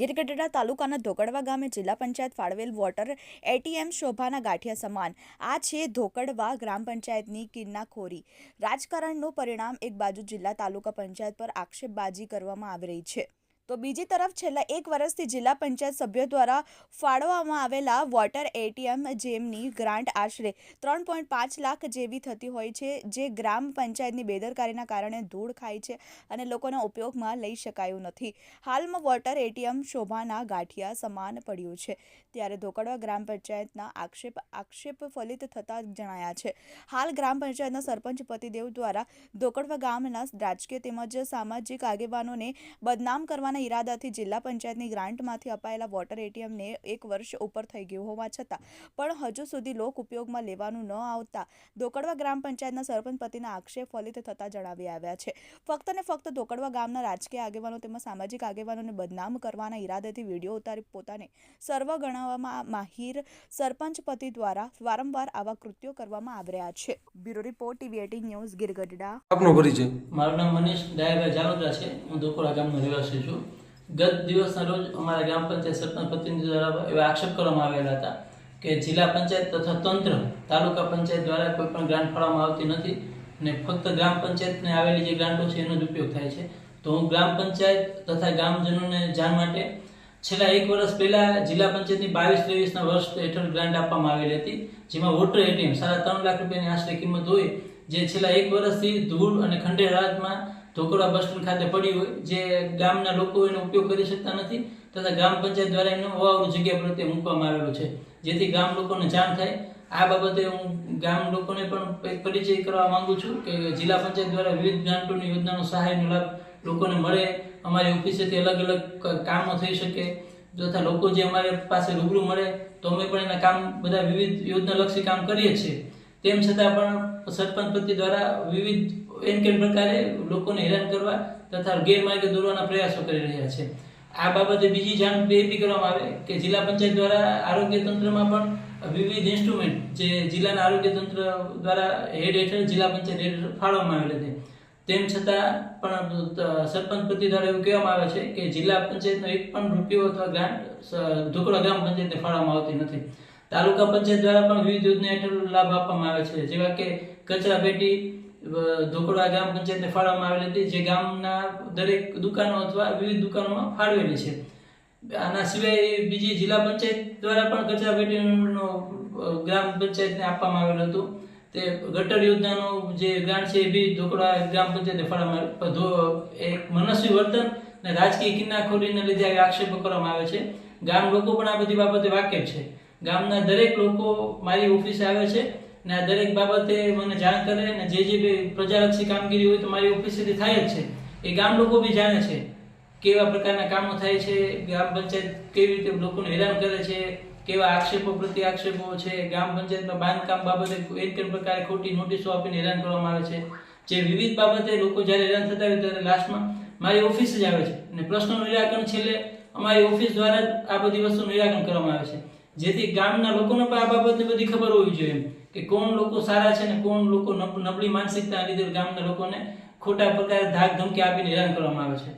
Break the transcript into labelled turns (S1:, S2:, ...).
S1: ગીરગઢડા તાલુકાના ધોકડવા ગામે જિલ્લા પંચાયત ફાળવેલ વોટર એટીએમ શોભાના ગાંઠિયા સમાન. આ છે ધોકડવા ગ્રામ પંચાયતની કિન્નાખોરી રાજકારણનું પરિણામ એક બાજુ જિલ્લા તાલુકા પંચાયત પર આક્ષેપબાજી કરવામાં આવી રહી છે. તો બીજી તરફ છેલ્લા એક વર્ષથી જિલ્લા પંચાયત સભ્યો દ્વારા ફાળવવામાં આવેલા વોટર એટીએમ જેમની ગ્રાન્ટ આશરે ત્રણ પોઈન્ટ પાંચ લાખ જેવી થતી હોય છે, જે ગ્રામ પંચાયતની બેદરકારીના કારણે ધૂળ ખાય છે અને લોકોના ઉપયોગમાં લઈ શકાયું નથી. હાલમાં વોટર એટીએમ શોભાના ગાંઠિયા સમાન પડ્યું છે. ત્યારે ધોકડવા ગ્રામ પંચાયતના આક્ષેપ આક્ષેપ ફલિત થતા જણાયા છે. હાલ ગ્રામ પંચાયતના સરપંચ પતિદેવ દ્વારા ધોકડવા ગામના રાજકીય તેમજ સામાજિક આગેવાનોને બદનામ કરવાના ઈરાદાથી જિલ્લા પંચાયતની ગ્રાન્ટમાંથી અપાયેલા વોટર એટીએમને એક વર્ષ ઉપર થઈ ગયું હોવા છતાં પણ હજુ સુધી લોક ઉપયોગમાં લેવાનું ન આવતા ધોકડવા ગ્રામ પંચાયતના સરપંચ પતિના આક્ષેપ ફલિત થતા જણાવી આવ્યા છે. ફક્ત ને ફક્ત ધોકડવા ગામના રાજકીય આગેવાનો તેમજ સામાજિક આગેવાનોને બદનામ કરવાના ઈરાદાથી વીડિયો ઉતારી પોતાને સર્વ ગણાવવામાં માહિર સરપંચ પતિ દ્વારા વારંવાર આવા કૃત્યો કરવામાં આવી રહ્યા છે. Bureau report TV eighteen news Girgadhada
S2: આપનો પરિચય?
S3: મારું નામ મનીષ ડાયરા જાલોદરા છે. હું ધોકોડા ગામનો રહેવાસી છું. ગત દિવસના રોજ અમારા ગ્રામ પંચાયત સરપંચ પ્રતિનિધિ દ્વારા એવા આક્ષેપ કરવામાં આવેલા હતા કે જિલ્લા પંચાયત તથા તંત્ર તાલુકા પંચાયત દ્વારા કોઈ પણ ગ્રાન્ટ ફાળવવામાં આવતી નથી અને ફક્ત ગ્રામ પંચાયતને આવેલી જે ગ્રાન્ટો છે એનો જ ઉપયોગ થાય છે. તો હું ગ્રામ પંચાયત તથા ગ્રામજનોને જાણ માટે છેલ્લા એક વર્ષ પહેલા જિલ્લા પંચાયતની બાવીસ ત્રેવીસના વર્ષ હેઠળ ગ્રાન્ટ આપવામાં આવેલી હતી, જેમાં વોટર એટીએમ સાડા ત્રણ લાખ રૂપિયાની આશરે કિંમત હોય, જે છેલ્લા એક વર્ષથી ધૂળ અને ખંડેરાતમાં ધોકડા બસ સ્ટેન્ડ ખાતે પડી હોય, જે ગામના લોકો એનો ઉપયોગ કરી શકતા નથી, તથા ગ્રામ પંચાયત દ્વારા એનો અવાવરૂ જગ્યા પ્રત્યે મૂકવામાં આવેલું છે. જેથી ગામ લોકોને જાણ થાય. આ બાબતે હું ગામ લોકોને પણ પરિચય કરવા માંગુ છું કે જિલ્લા પંચાયત દ્વારા વિવિધ ગ્રાન્ટોની યોજનાનો સહાયનો લાભ લોકોને મળે. અમારી ઓફિસેથી અલગ અલગ કામો થઈ શકે, તથા લોકો જે અમારે પાસે રૂબરૂ મળે, તો અમે પણ એના કામ બધા વિવિધ યોજનાલક્ષી કામ કરીએ છીએ. તેમ છતાં પણ સરપંચ પ્રત્યે દ્વારા વિવિધ એન કે પ્રકારે લોકોને હેરાન કરવા તથા ગેરમાર્ગે દોરવાના પ્રયાસો કરી રહ્યા છે. આ બાબતે બીજી જાણ એ બી કરવામાં આવે કે જિલ્લા પંચાયત દ્વારા આરોગ્ય તંત્રમાં પણ વિવિધ ઇન્સ્ટ્રુમેન્ટ જે જિલ્લાના આરોગ્ય તંત્ર દ્વારા હેડ હેઠળ જિલ્લા પંચાયત હેઠળ ફાળવવામાં આવેલ છે તેમ છતાં પણ સરપંચ પ્રતિ દ્વારા એવું કહેવામાં આવે છે કે જિલ્લા પંચાયતનો એક પણ રૂપિયો અથવા ગ્રાન્ટ ધુકડા ગ્રામ પંચાયતને ફાળવવામાં આવતી નથી. તાલુકા પંચાયત દ્વારા પણ વિવિધ યોજના હેઠળ લાભ આપવામાં આવે છે. જેવા કે કચરા પેટી અ, ધોકડા ગ્રામ પંચાયતને ફાળવવામાં આવેલી હતી જે ગામના દરેક દુકાનો અથવા વિવિધ દુકાનોમાં ફાળવેલી છે. આના સિવાય બીજી જિલ્લા પંચાયત દ્વારા પણ કચરા પેટીનો ગ્રામ પંચાયતને આપવામાં આવેલું હતું. તે ગટર યોજનાનો જે ગ્રાન્ટ છે એ બી ધોકડા ગ્રામ પંચાયતને ફાળવવામાં એક મનસ્વી વર્તન અને રાજકીય કિન્નાખોરીને લીધે આવી આક્ષેપો કરવામાં આવે છે. ગામ લોકો પણ આ બધી બાબતે વાકેફ છે. ગામના દરેક લોકો મારી ઓફિસે આવે છે. ને આ દરેક બાબતે મને જાણ કરે અને જે જે પ્રજાલક્ષી કામગીરી હોય તો મારી ઓફિસેથી થાય જ છે. એ ગામ લોકો બી જાણે છે કેવા પ્રકારના કામો થાય છે, ગ્રામ પંચાયત કેવી રીતે લોકોને હેરાન કરે છે, કેવા આક્ષેપો પ્રતિ આક્ષેપો છે, ગ્રામ પંચાયતમાં બાંધકામ બાબતે એક કઈ પ્રકારે ખોટી નોટિસો આપીને હેરાન કરવામાં આવે છે. જે વિવિધ બાબતે લોકો જ્યારે હેરાન થતા હોય ત્યારે લાસ્ટમાં મારી ઓફિસ જ આવે છે અને પ્રશ્નનું નિરાકરણ છેલ્લે અમારી ઓફિસ દ્વારા જ આ બધી વસ્તુનું નિરાકરણ કરવામાં આવે છે. જેથી ગામના લોકોને પણ આ બાબતની બધી ખબર હોવી જોઈએ કે કોણ લોકો સારા છે ને કોણ લોકો નબળી માનસિકતા લીધે ગામના લોકોને ખોટા પ્રકારે ધાક ધમકી આપીને હેરાન કરવામાં આવે છે.